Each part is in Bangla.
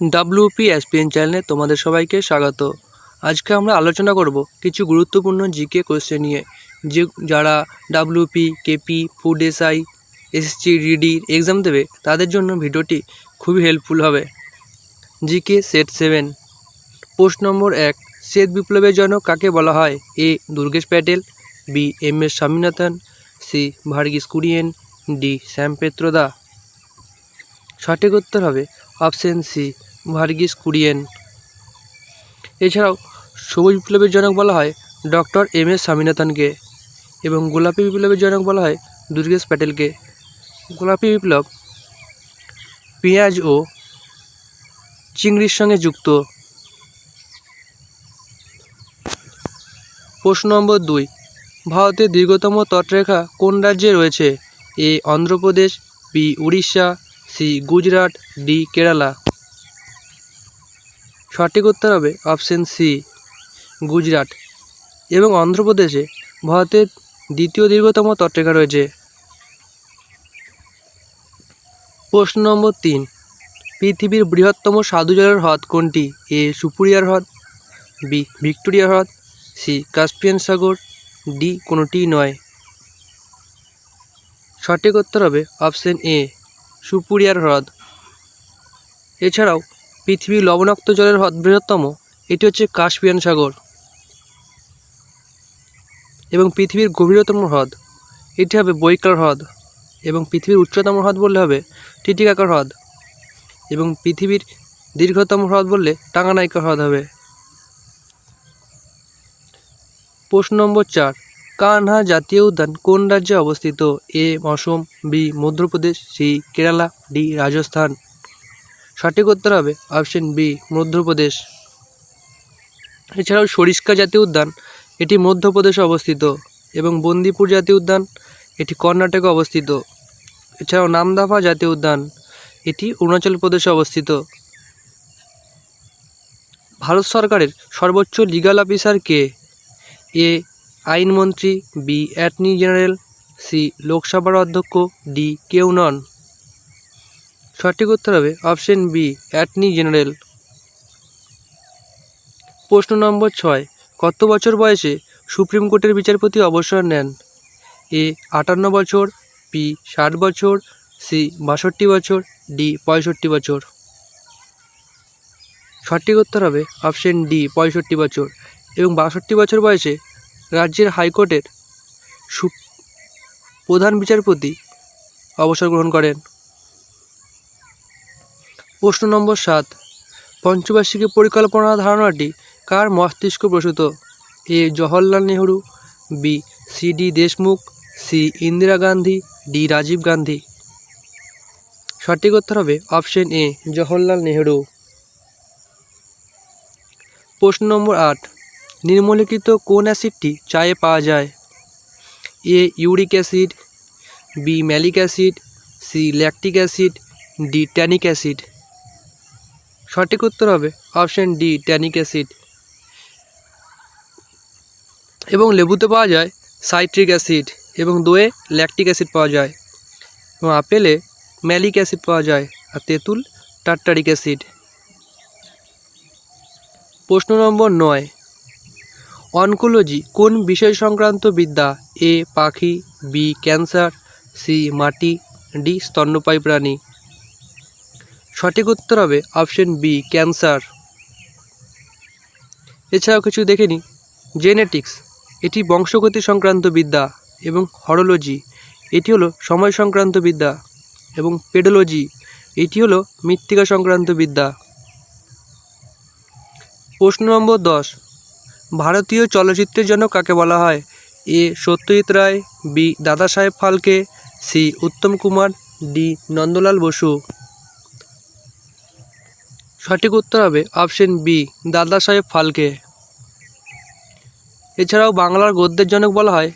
ডাব্লিউপি এসপিএন চ্যানেলে তোমাদের সবাইকে স্বাগত। আজকে আমরা আলোচনা করব কিছু গুরুত্বপূর্ণ জিকে কোশ্চেন নিয়ে, যে যারা WP KP food SI SSC রিডি exam দেবে, তাদের জন্য ভিডিওটি খুবই হেল্পফুল হবে। GK set seven post number এক, শ্বেত বিপ্লবের জনক কাকে বলা হয়? A Durgesh Patel B M S Swaminathan C Verghese Kurien D Shyam Pitroda সঠিক উত্তর হবে অপশন সি ভার্গিস কুরিয়েন। এছাড়াও সবুজ বিপ্লবের জনক বলা হয় ডক্টর এম এস স্বামীনাথনকে এবং গোলাপি বিপ্লবের জনক বলা হয় দুর্গেশ প্যাটেলকে। গোলাপি বিপ্লব পেঁয়াজ ও চিংড়ির সঙ্গে যুক্ত। প্রশ্ন নম্বর দুই ভারতের দীর্ঘতম তটরেখা কোন রাজ্যে রয়েছে? A, Andhra Pradesh, B, Orissa, C, Gujarat, D, Kerala. সঠিক উত্তর হবে অপশন সি, গুজরাট। এবং অন্ধ্রপ্রদেশে ভারতের দ্বিতীয় দীর্ঘতম তটরেখা রয়েছে। প্রশ্ন নম্বর তিন, পৃথিবীর বৃহত্তম সাধু জলের হ্রদ কোনটি? এ, সুপুরিয়ার হ্রদ, বি ভিক্টোরিয়া হ্রদ, সি, কাস্পিয়ান সাগর, ডি কোনোটি নয়। সঠিক উত্তর হবে অপশন এ, সুপুরিয়ার হ্রদ। এছাড়াও পৃথিবীর লবণাক্ত জলের বৃহত্তম। এটি হচ্ছে কাস্পিয়ান সাগর এবং পৃথিবীর গভীরতম হ্রদ। এটি হবে বৈকার হ্রদ এবং পৃথিবীর উচ্চতম হ্রদ বললে হবে টিটিকাকার হ্রদ এবং পৃথিবীর দীর্ঘতম হ্রদ বললে টাঙ্গানাইকা হ্রদ হবে। প্রশ্ন নম্বর চার, কানহা জাতীয় উদ্যান কোন রাজ্যে অবস্থিত? A, Assam, B, Madhya Pradesh, C, Kerala, D, Rajasthan. সঠিক উত্তর হবে অপশন বি মধ্যপ্রদেশ। এছাড়াও সরিষ্কা জাতীয় উদ্যান, এটি মধ্যপ্রদেশে অবস্থিত এবং বন্দিপুর জাতীয় উদ্যান, এটি কর্ণাটকে অবস্থিত। এছাড়াও নামদাফা জাতীয় উদ্যান, এটি অরুণাচল প্রদেশে অবস্থিত। ভারত সরকারের সর্বোচ্চ লিগাল অফিসার কে? এ, আইনমন্ত্রী, বি অ্যাটর্নি জেনারেল সি, লোকসভার অধ্যক্ষ, ডি, কেউ নন। সঠিক উত্তর হবে অপশন বি, অ্যাটর্নি জেনারেল। প্রশ্ন নম্বর ছয়, কত বছর বয়সে সুপ্রিম কোর্টের বিচারপতি অবসর নেন? এ, আটান্ন বছর পি ষাট বছর, সি, বাষট্টি বছর, ডি, পঁয়ষট্টি বছর। সঠিক উত্তর হবে অপশন ডি, পঁয়ষট্টি বছর এবং বাষট্টি বছর বয়সে রাজ্যের হাইকোর্টের প্রধান বিচারপতি অবসর গ্রহণ করেন। প্রশ্ন নম্বর সাত। পঞ্চবার্ষিকী পরিকল্পনা ধারণাটি কার মস্তিষ্ক প্রসূত? A. Jawaharlal Nehru, B. C. D. Deshmukh, C. Indira Gandhi, D. Rajiv Gandhi. সঠিক উত্তর হবে অপশন এ, জওহরলাল নেহরু। প্রশ্ন নম্বর আট, নিম্নলিখিত কোন অ্যাসিডটি চায়ে পাওয়া যায়? A. Uric acid, B. Malic acid, C. Lactic acid, D. Tannic acid. সঠিক উত্তর হবে অপশন ডি, ট্যানিক অ্যাসিড। এবং লেবুতে পাওয়া যায় সাইট্রিক অ্যাসিড এবং দোয়ে ল্যাকটিক অ্যাসিড পাওয়া যায়। এবং আপেলে ম্যালিক অ্যাসিড পাওয়া যায় আর তেঁতুল টার্টারিক অ্যাসিড। প্রশ্ন নম্বর নয়, অনকোলজি কোন বিষয় সংক্রান্ত বিদ্যা? এ, পাখি, বি, ক্যান্সার, সি, মাটি, ডি, স্তন্যপায়ী প্রাণী। সঠিক উত্তর হবে অপশন বি, ক্যান্সার। এছাড়াও কিছু দেখে নিই। জেনেটিক্স, এটি বংশগতি সংক্রান্ত বিদ্যা এবং হরোলজি। এটি হলো সময় সংক্রান্ত বিদ্যা এবং পেডোলজি। এটি হলো মৃত্তিকা সংক্রান্ত বিদ্যা। প্রশ্ন নম্বর দশ, ভারতীয় চলচ্চিত্রের জন্য কাকে বলা হয়? এ, Satyajit Ray, B Dada Saheb Phalke, C, Uttam Kumar, D, Nandalal Bose. সঠিক উত্তর হবে অপশন বি দাদা সাহেব ফালকে। এছাড়াও বাংলার গদ্যের জনক বলা হয়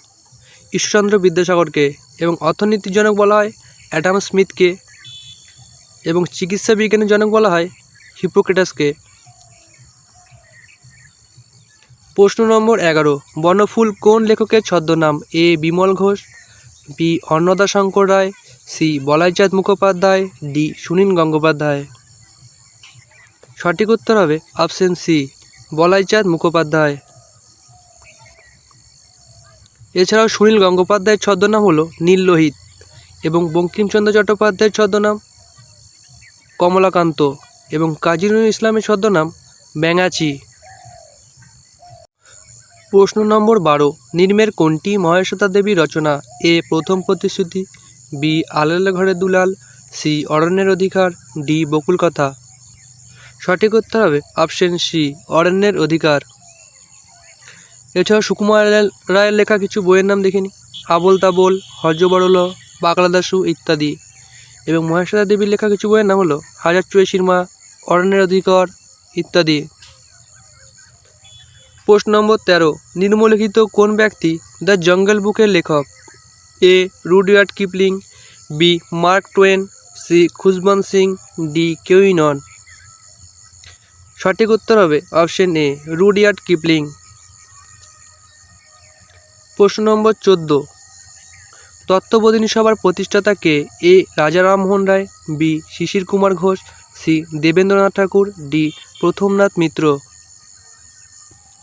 ঈশ্বরচন্দ্র বিদ্যাসাগরকে এবং অর্থনীতির জনক বলা হয় অ্যাডাম স্মিথকে এবং চিকিৎসা বিজ্ঞানের জনক বলা হয় হিপোক্রেটাসকে। প্রশ্ন নম্বর এগারো বনফুল কোন লেখকের ছদ্মনাম A Bimal Ghosh B Annada Shankar Ray C Balaichand Mukhopadhyay D Sunil Gangopadhyay? সঠিক উত্তর হবে অপশন সি, বলাইচাঁদ মুখোপাধ্যায়। এছাড়াও সুনীল গঙ্গোপাধ্যায়ের ছদ্মনাম হলো নীল লোহিত এবং বঙ্কিমচন্দ্র চট্টোপাধ্যায়ের ছদ্মনাম কমলাকান্ত এবং কাজী নজরুল ইসলামের ছদ্মনাম ব্যাঙাচি। প্রশ্ন নম্বর বারো, নির্মের কোনটি মহেশ্বতা দেবী রচনা? এ, প্রথম প্রতিশ্রুতি, বি আলাল ঘরে দুলাল, সি, অরণ্যের অধিকার, ডি বকুল কথা সঠিক উত্তর হবে অপশন সি অরণ্যের অধিকার। এছাড়াও সুকুমার রায়ের লেখা কিছু বইয়ের নাম দেখিনি আবোল তাবোল, হর্যবরল বাকলাদাসু ইত্যাদি। এবং মহেশ্বতা দেবীর লেখা কিছু বইয়ের নাম হলো হাজার চুয়েশির মা অরণ্যের অধিকার ইত্যাদি। প্রশ্ন নম্বর তেরো, নিম্নলিখিত কোন ব্যক্তি দ্য জঙ্গল বুকের লেখক? A, Rudyard Kipling, B, Mark Twain, C, Khushwant Singh, D, কেউই নন। সঠিক উত্তর হবে অপশন এ, রুডিয়ার্ড কিপলিং। প্রশ্ন নম্বর চোদ্দ, তত্ত্ববোধিনী সভার প্রতিষ্ঠাতা কে? A Raja Rammohan Roy, B, Shishir Kumar Ghosh, C, Debendranath Tagore, D, Prathamnath Mitra.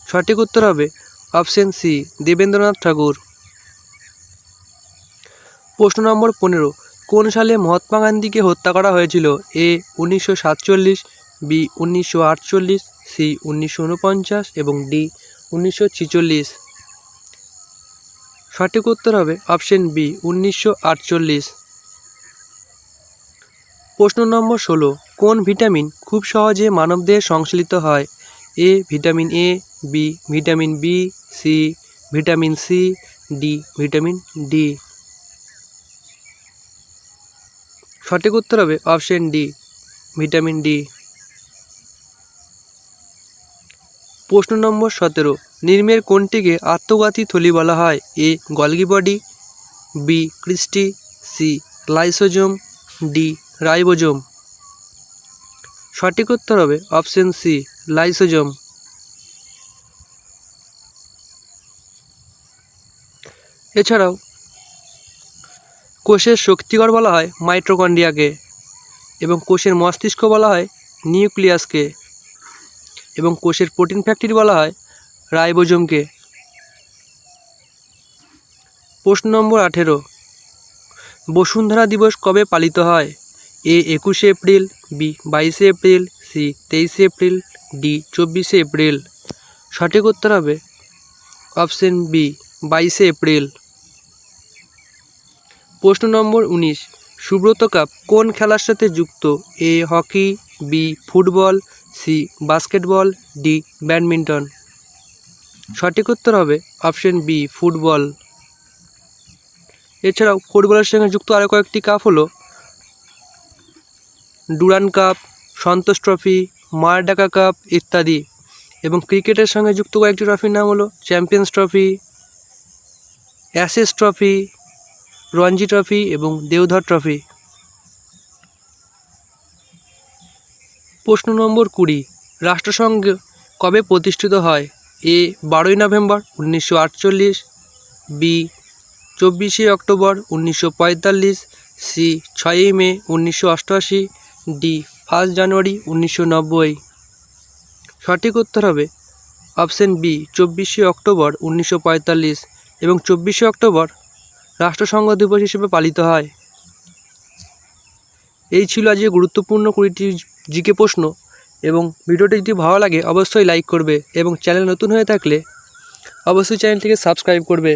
সঠিক উত্তর হবে অপশন সি, দেবেন্দ্রনাথ ঠাকুর। প্রশ্ন নম্বর পনেরো, কোন সালে মহাত্মা গান্ধীকে হত্যা করা হয়েছিল? এ, উনিশশো সাতচল্লিশ বি উনিশশো আটচল্লিশ, সি উনিশশো উনপঞ্চাশ এবং ডি উনিশশো ছিচল্লিশ। সঠিক উত্তর হবে অপশন বি উনিশশো আটচল্লিশ। প্রশ্ন নম্বর ষোলো, কোন ভিটামিন খুব সহজে মানবদেহে সংশ্লিত হয়? A vitamin A, B vitamin B, C vitamin C, D vitamin D. সঠিক উত্তর হবে অপশন ডি, ভিটামিন ডি। প্রশ্ন নম্বর সতেরো। নির্মের কোনটিকে আত্মঘাতী থলি বলা হয়। A, Golgi body, B, cristae, C lysosome D, ribosome. সঠিক উত্তর হবে অপশন সি লাইসোজোম এছাড়াও, কোষের শক্তিকর বলা হয় মাইট্রোকন্ড্রিয়াকে এবং কোষের মস্তিষ্ক বলা হয় নিউক্লিয়াসকে। এবং কোষের প্রোটিন ফ্যাক্টরি বলা হয় রাইবোজোমকে। প্রশ্ন নম্বর আঠেরো। বসুন্ধরা দিবস কবে পালিত হয়? এ একুশে এপ্রিল, বি বাইশে এপ্রিল, সি তেইশে এপ্রিল, ডি চব্বিশে এপ্রিল। সঠিক উত্তর হবে অপশন বি বাইশে এপ্রিল। প্রশ্ন নম্বর উনিশ। সুব্রত কাপ কোন খেলার সাথে যুক্ত? A hockey, B football C, basketball, D, badminton. সঠিক উত্তর হবে অপশন বি, ফুটবল। এছাড়াও ফুটবলের সঙ্গে যুক্ত আরও কয়েকটি কাপ হলো Durand cup, Santosh trophy, Merdeka cup ইত্যাদি। এবং ক্রিকেটের সঙ্গে যুক্ত কয়েকটি ট্রফির নাম হলো champions trophy, ashes trophy, Ranji trophy এবং দেওধর ট্রফি। প্রশ্ন নম্বর কুড়ি। রাষ্ট্রসংঘ কবে প্রতিষ্ঠিত হয়? এ, বারোই নভেম্বর উনিশশো আটচল্লিশ, বি, চব্বিশে অক্টোবর উনিশশো পঁয়তাল্লিশ, সি, ছয়ই মে উনিশশো অষ্টআশি, ডি ফার্স্ট জানুয়ারি উনিশশো নব্বই। সঠিক উত্তর হবে অপশন বি, চব্বিশে অক্টোবর উনিশশো পঁয়তাল্লিশ এবং চব্বিশে অক্টোবর রাষ্ট্রসংঘ দিবস হিসেবে পালিত হয়। এই ছিল আজকে গুরুত্বপূর্ণ কুড়িটি জিকে প্রশ্ন। এবং ভিডিওটি যদি ভালো লাগে, অবশ্যই লাইক করবে এবং চ্যানেল নতুন হয়ে থাকলে অবশ্যই চ্যানেলটিকে সাবস্ক্রাইব করবে।